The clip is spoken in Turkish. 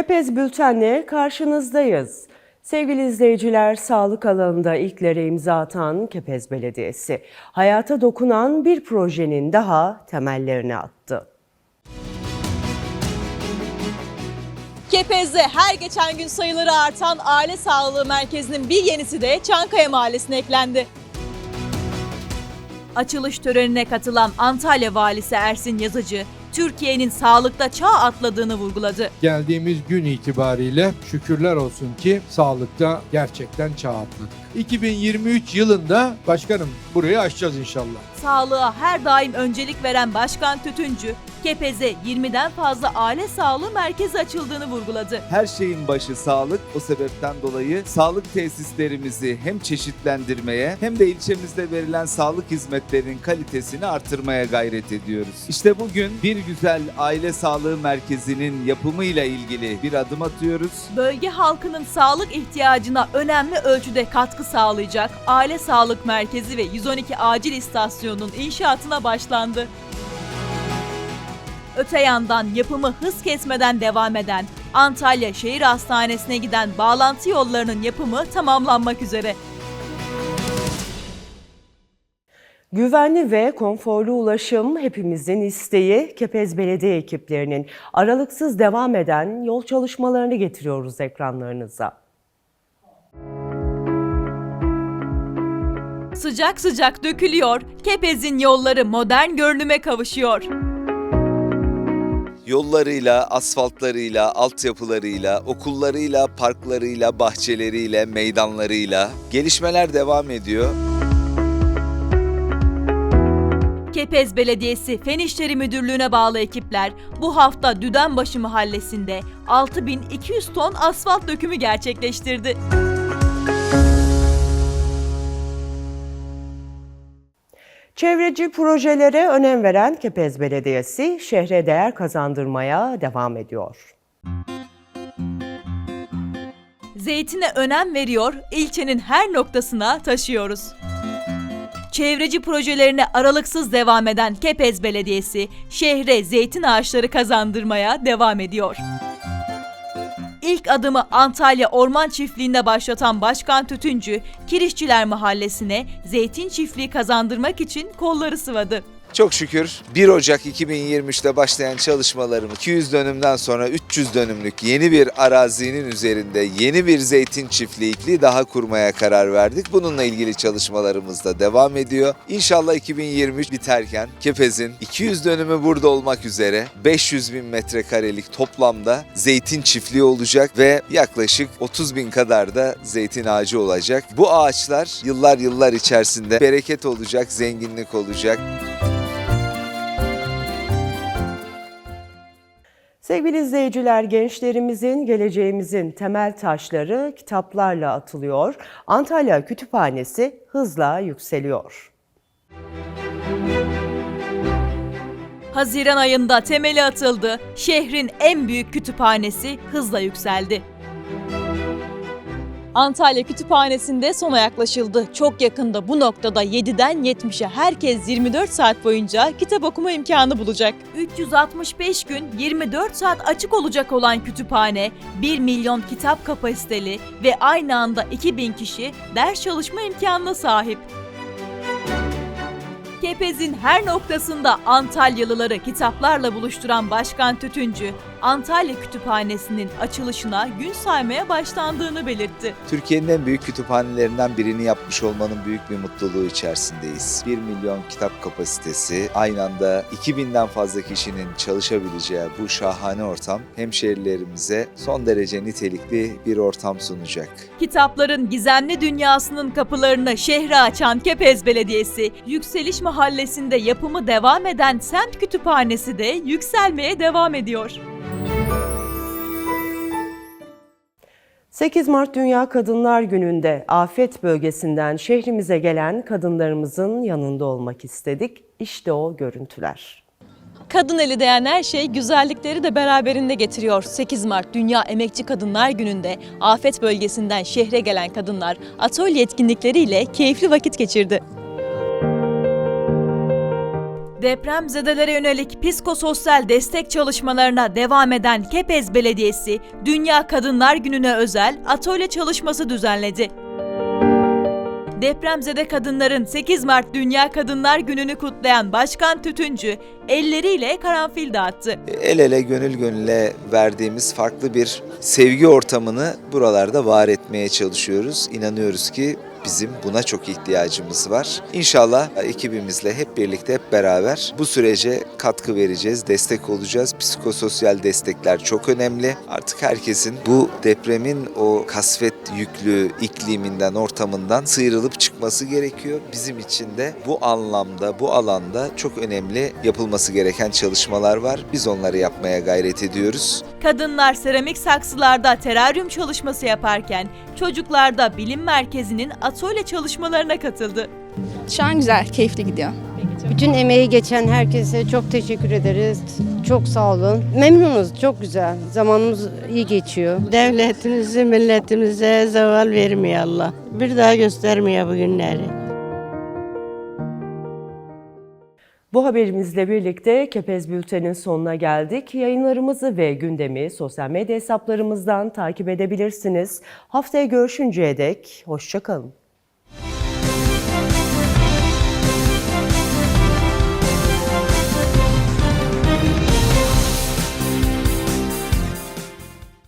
Kepez Bülten'le karşınızdayız. Sevgili izleyiciler, sağlık alanında ilklere imza atan Kepez Belediyesi, hayata dokunan bir projenin daha temellerini attı. Kepez'de her geçen gün sayıları artan aile sağlığı merkezinin bir yenisi de Çankaya Mahallesi'ne eklendi. Açılış törenine katılan Antalya Valisi Ersin Yazıcı, Türkiye'nin sağlıkta çağ atladığını vurguladı. geldiğimiz gün itibariyle şükürler olsun ki sağlıkta gerçekten çağ atladık. 2023 yılında başkanım burayı aşacağız inşallah. Sağlığa her daim öncelik veren Başkan Tütüncü, Kepez'e 20'den fazla aile sağlığı merkezi açıldığını vurguladı. Her şeyin başı sağlık. O sebepten dolayı sağlık tesislerimizi hem çeşitlendirmeye hem de ilçemizde verilen sağlık hizmetlerinin kalitesini artırmaya gayret ediyoruz. İşte bugün bir güzel aile sağlığı merkezinin yapımıyla ilgili bir adım atıyoruz. Bölge halkının sağlık ihtiyacına önemli ölçüde katkı sağlayacak Aile Sağlık Merkezi ve 112 acil istasyonunun inşaatına başlandı. Öte yandan yapımı hız kesmeden devam eden Antalya Şehir Hastanesi'ne giden bağlantı yollarının yapımı tamamlanmak üzere. Güvenli ve konforlu ulaşım hepimizin isteği. Kepez Belediye ekiplerinin aralıksız devam eden yol çalışmalarını getiriyoruz ekranlarınıza. Sıcak sıcak dökülüyor, Kepez'in yolları modern görünüme kavuşuyor. Yollarıyla, asfaltlarıyla, altyapılarıyla, okullarıyla, parklarıyla, bahçeleriyle, meydanlarıyla gelişmeler devam ediyor. Kepez Belediyesi Fen İşleri Müdürlüğü'ne bağlı ekipler bu hafta Düdenbaşı Mahallesi'nde 6200 ton asfalt dökümü gerçekleştirdi. Çevreci projelere önem veren Kepez Belediyesi şehre değer kazandırmaya devam ediyor. Zeytine önem veriyor, ilçenin her noktasına taşıyoruz. Çevreci projelerine aralıksız devam eden Kepez Belediyesi şehre zeytin ağaçları kazandırmaya devam ediyor. İlk adımı Antalya Orman Çiftliği'nde başlatan Başkan Tütüncü, Kirişçiler Mahallesi'ne zeytin çiftliği kazandırmak için kolları sıvadı. Çok şükür 1 Ocak 2023'te başlayan çalışmalarımız 200 dönümden sonra 300 dönümlük yeni bir arazinin üzerinde yeni bir zeytin çiftliği daha kurmaya karar verdik. Bununla ilgili çalışmalarımız da devam ediyor. İnşallah 2023 biterken Kepez'in 200 dönümü burada olmak üzere 500 bin metrekarelik toplamda zeytin çiftliği olacak ve yaklaşık 30 bin kadar da zeytin ağacı olacak. Bu ağaçlar yıllar yıllar içerisinde bereket olacak, zenginlik olacak. Sevgili izleyiciler, gençlerimizin, geleceğimizin temel taşları kitaplarla atılıyor. Antalya Kütüphanesi hızla yükseliyor. Haziran ayında temeli atıldı. Şehrin en büyük kütüphanesi hızla yükseldi. Antalya Kütüphanesi'nde sona yaklaşıldı. Çok yakında bu noktada 7'den 70'e herkes 24 saat boyunca kitap okuma imkanı bulacak. 365 gün 24 saat açık olacak olan kütüphane 1 milyon kitap kapasiteli ve aynı anda 2000 kişi ders çalışma imkanına sahip. Kepez'in her noktasında Antalyalıları kitaplarla buluşturan Başkan Tütüncü, Antalya Kütüphanesi'nin açılışına gün saymaya başlandığını belirtti. Türkiye'nin en büyük kütüphanelerinden birini yapmış olmanın büyük bir mutluluğu içerisindeyiz. 1 milyon kitap kapasitesi, aynı anda 2000'den fazla kişinin çalışabileceği bu şahane ortam hemşehrilerimize son derece nitelikli bir ortam sunacak. Kitapların gizemli dünyasının kapılarını şehre açan Kepez Belediyesi, Yükseliş Mahallesi'nde yapımı devam eden semt kütüphanesi de yükselmeye devam ediyor. 8 Mart Dünya Kadınlar Günü'nde afet bölgesinden şehrimize gelen kadınlarımızın yanında olmak istedik. İşte o görüntüler. Kadın eli değen her şey güzellikleri de beraberinde getiriyor. 8 Mart Dünya Emekçi Kadınlar Günü'nde afet bölgesinden şehre gelen kadınlar atölye etkinlikleriyle keyifli vakit geçirdi. Depremzedelere yönelik psikososyal destek çalışmalarına devam eden Kepez Belediyesi, Dünya Kadınlar Günü'ne özel atölye çalışması düzenledi. Depremzede kadınların 8 Mart Dünya Kadınlar Günü'nü kutlayan Başkan Tütüncü elleriyle karanfil dağıttı. El ele gönül gönüle verdiğimiz farklı bir sevgi ortamını buralarda var etmeye çalışıyoruz. İnanıyoruz ki bizim buna çok ihtiyacımız var. İnşallah ekibimizle hep birlikte hep beraber bu sürece katkı vereceğiz, destek olacağız. Psikososyal destekler çok önemli. Artık herkesin bu depremin o kasvet yüklü ikliminden, ortamından sıyrılıp çıkması gerekiyor. Bizim için de bu anlamda, bu alanda çok önemli yapılması gereken çalışmalar var. Biz onları yapmaya gayret ediyoruz. Kadınlar seramik saksılarda teraryum çalışması yaparken çocuklar da bilim merkezinin atölye çalışmalarına katıldı. Şu an güzel, keyifli gidiyor. Bütün emeği geçen herkese çok teşekkür ederiz. Çok sağ olun. Memnunuz, çok güzel. Zamanımız iyi geçiyor. Devletimizi, milletimize zeval vermiyor Allah. Bir daha göstermiyor bu günleri. Bu haberimizle birlikte Kepez Bülten'in sonuna geldik. Yayınlarımızı ve gündemi sosyal medya hesaplarımızdan takip edebilirsiniz. Haftaya görüşünceye dek hoşçakalın.